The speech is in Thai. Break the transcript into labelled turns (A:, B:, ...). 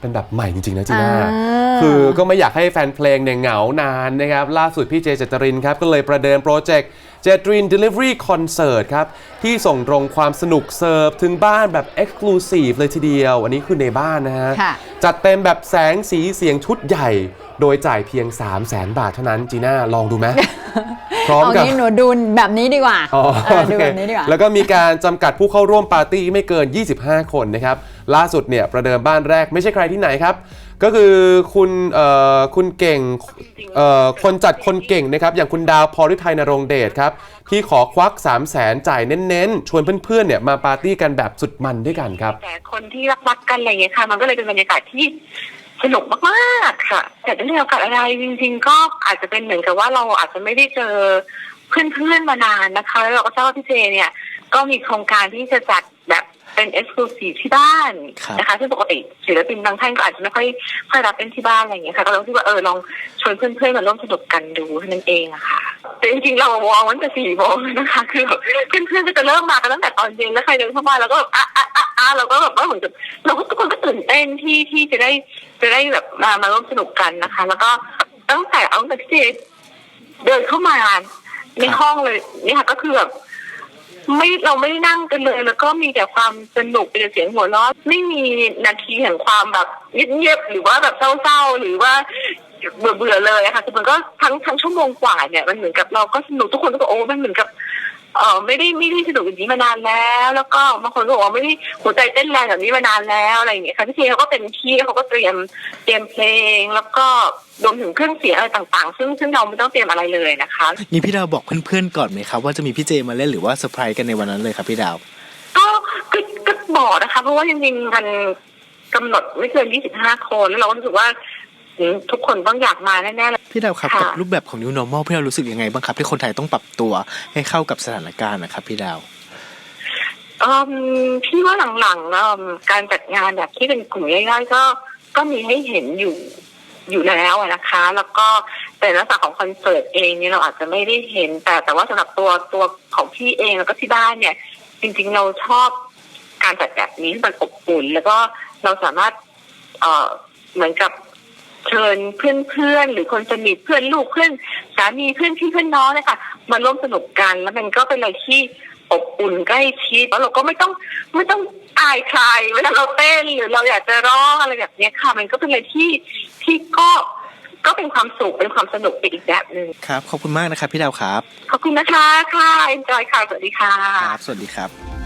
A: เป็นแบบใหม่จริงๆนะจีน่า
B: อ่า
A: คือก็ไม่อยากให้แฟนเพลงเนี่ยเหงานานนะครับ ล่าสุดพี่เจเจตรินครับ ก็เลยประเดิมโปรเจกต์เจตริน Delivery Concert ครับ ที่ส่งตรงความสนุกเสิร์ฟ ถึงบ้านแบบ Exclusive เลยทีเดียว อันนี้คือในบ้านนะฮะ
B: ค่ะ
A: จัดเต็มแบบแสงสีเสียงชุดใหญ่ โดยจ่ายเพียง 3 0 0แสนบาทเท่านั้นจีน่าลองดูไหม พร้อม
B: เอา
A: กับ
B: งี้หนูดูแบบนี้ดีกว่า
A: อ๋อ
B: เออดู
A: โอเค
B: แบบนี้ดีกว่า
A: แล้วก็มีการจำกัดผู้เข้าร่วมปาร์ตี้ไม่เกิน 25 คนนะครับ ล่าสุดเนี่ยประเดิมบ้านแรกไม่ใช่ใครที่ไหนครับ ก็คือคุณเอ่อคุณเก่งเอ่อคนจัดคนเก่งนะครับ อย่างคุณดาวพรฤทัยนรงเดชครับ ที่ขอควัก 3 0 0แสนจ่ายเน้นๆ ชวนเพื่อนๆเนี่ยมาปาร์ตี้กันแบบสุดมันด้วยกันครับ
C: แต่คนที่รักรักๆกันอะไรอย่างเงี้ยค่ะ มันก็เลยเป็นบรรยากาศที่ สนุกมากๆค่ะ แต่เรื่องโอกาสอะไรจริง ๆ ก็อาจจะเป็นเหมือนกับว่าเราอาจจะไม่ได้เจอเพื่อนๆมานานนะคะแล้วเราก็ทราบว่าพี่เจเนี่ย ก็มีโครงการที่จะจัดแบบเป็นเอ็กซ์คลูซีฟที่บ้านนะคะซึ่งปกติศิลปินบางท่านก็อาจจะไม่ค่อยค่อยรับเป็นที่บ้านอะไรอย่างเงี้ยค่ะก็เราคิดว่าเออลองชวนเพื่อนๆมาร่วมสนุกกันดูเท่านั้นเองอะค่ะแต่จริงๆเราวางวันแต่สี่โมงนะคะ คือเพื่อนๆก็จะเริ่มมากันตั้งแต่ตอนเย็นแล้วใครเดินเข้ามาแล้วก็แบบอะอะอะ อะเราก็แบบว่าเหมือนกับเราก็ทุกคนก็ตื่นเต้นที่ที่จะได้จะได้แบบมามาร่วมสนุกกันนะคะ แล้วก็ตั้งแต่เอาตั้งแต่ที่เดินเข้ามาในห้องเลยนี่ค่ะก็คือแบบไม่เราไม่ได้นั่งกันเลย แล้วก็มีแต่ความสนุกมีแต่เสียงหัวเราะไม่มีนาทีแห่งความแบบเงียบๆหรือว่าแบบเศร้าๆหรือว่าเบื่อเบื่อๆเลยค่ะคือมันก็ทั้งทั้งชั่วโมงกว่าเนี่ยมันเหมือนกับเราก็สนุกทุกคนก็โอ้มันเหมือนกับ เออไม่ได้ไม่ได้สนุกอย่างนี้มานานแล้ว แล้วก็บางคนก็บอกว่าไม่ได้หัวใจเต้นแรงแบบนี้มานานแล้วอะไรอย่างเงี้ยค่ะพี่เทเขาก็เต็มที่เขาก็เตรียมเตรียมเพลง แล้วก็รวมถึงเครื่องเสียงอะไรต่าง ๆ ซึ่งซึ่งเราไม่ต้องเตรียมอะไรเลยนะคะ
D: นี่พี่ดาวบอกเพื่อนๆก่อนไหมครับว่าจะมีพี่เจมาเล่นหรือว่าเซอร์ไพรส์กันในวันนั้นเลยครับพี่ดาว
C: ก็ก็ก็บอกนะคะ เพราะว่าจริงๆมันกำหนดไม่เกิน 25 คนแล้วเราก็รู้สึกว่าอืมทุกคนต้องอยากมาแน่ๆเลย
D: พี่ดาวครับ
C: ค่ะ
D: กับรูปแบบของ New Normal พี่ดาวรู้สึกยังไงบ้างครับ ที่คนไทยต้องปรับตัวให้เข้ากับสถานการณ์นะครับ พี่ดาว
C: เอิ่มพี่ว่าหลังๆเอิ่มการจัดงานแบบที่เป็นกลุ่มย่อยๆก็ก็มีให้เห็นอยู่อยู่แล้วอะนะคะ แล้วก็แต่ลักษณะของคอนเสิร์ตเองเนี่ยเราอาจจะไม่ได้เห็น แต่แต่ว่าสำหรับตัวตัวของพี่เองแล้วก็ที่บ้านเนี่ย จริงๆเราชอบการจัดแบบนี้ที่มันอบอุ่น แล้วก็เราสามารถ เอ่อเหมือนกับ เชิญเพื่อนๆหรือคนสนิทเพื่อนลูกเพื่อนสามีเพื่อนพี่เพื่อนน้องเนี่ยค่ะมาร่วมสนุกกันแล้วมันก็เป็นอะไรที่อบอุ่นใกล้ชิดแล้วเราก็ไม่ต้องไม่ต้องอายใครเวลาเราเต้นหรือเราอยากจะร้องอะไรแบบเนี้ยค่ะ มันก็เป็นอะไรที่ที่ก็ก็เป็นความสุขเป็นความสนุกไปอีกแบบหนึ่ง
D: ครับ ขอบคุณมากนะครับพี่ดาวครับ
C: ขอบคุณนะคะค่ะ enjoy ค่ะสวัสดีค่ะ
D: ครับสวัสดีครับ